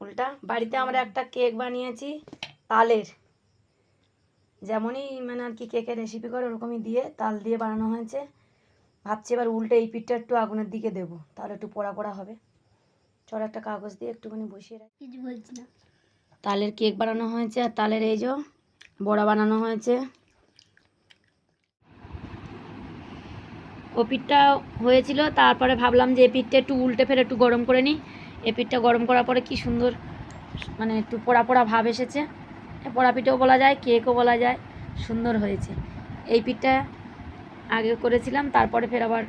উল্টা বাড়িতে আমরা একটা কেক বানিয়েছি তালের। যেমনই মানে আর কি কেকের রেসিপি করে ওরকমই দিয়ে তাল দিয়ে বানানো হয়েছে। ভাবছি এবার উল্টে এই পিঠটা একটু আগুনের দিকে দেবো তাহলে একটু পোড়া পোড়া হবে। চল একটা কাগজ দিয়ে একটুখানি বসিয়ে রাখি। কিছু বলছি না। তালের কেক বানানো হয়েছে আর তালের এই যে বড়া বানানো হয়েছে। ও পিঠটা হয়েছিল তারপরে ভাবলাম যে এই পিঠটা একটু উল্টে ফেলে একটু গরম করে নিই। এই পিঠটা গরম করার পরে কি সুন্দর মানে একটু পোড়া পোড়া ভাব এসেছে। পোড়া পিঠেও বলা যায়, কেকও বলা যায়, সুন্দর হয়েছে। এই পিঠটা আগে করেছিলাম, তারপরে ফের আবার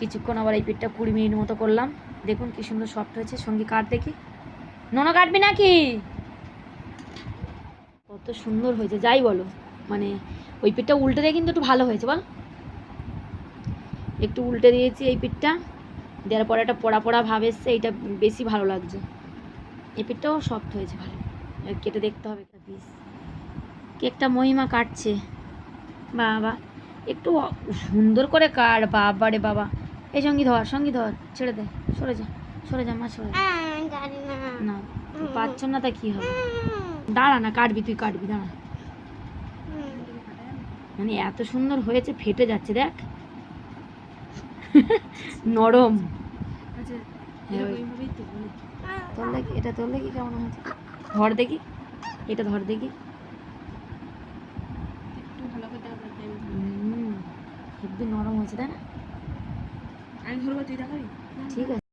কিছুক্ষণ আবার এই পিঠটা কুড়ি মিনিট মতো করলাম। দেখুন কি সুন্দর সফট হয়েছে, সঙ্গী কাট দেখি। নোনো কাটবি নাকি? কত সুন্দর হয়েছে, যাই বলো। মানে ওই পিঠটা উল্টে দিয়ে কিন্তু একটু ভালো হয়েছে, বল। একটু উল্টে দিয়েছি এই পিঠটা। দেওয়ার পরে একটা পোড়া পোড়া ভাব এসছে, এইটা বেশি ভালো লাগছে। এই পিঠটাও সফট হয়েছে ভালো। কেটে দেখতে হবে একটা পিস কেকটা মহিমা কাটছে। বাবা, একটু সুন্দর করে কাট, বাবা রে বাবা। এই সঙ্গী ধর সঙ্গী ধর, ছেড়ে দে, সরে যা সরে যা, মা সরে না পাচ্ছ না তা কি হবে? দাঁড়া না, কাটবি, তুই কাটবি, দাঁড়া। মানে এত সুন্দর হয়েছে, ফেটে যাচ্ছে, দেখ। নরম। তোর দেখি এটা তোর দেখি কেমন হয়েছে? ধর দেখি এটা ধর দেখি। হেব্বি নরম হয়েছে তাই না? আমি ধরবো তুই দেখাবি? ঠিক আছে।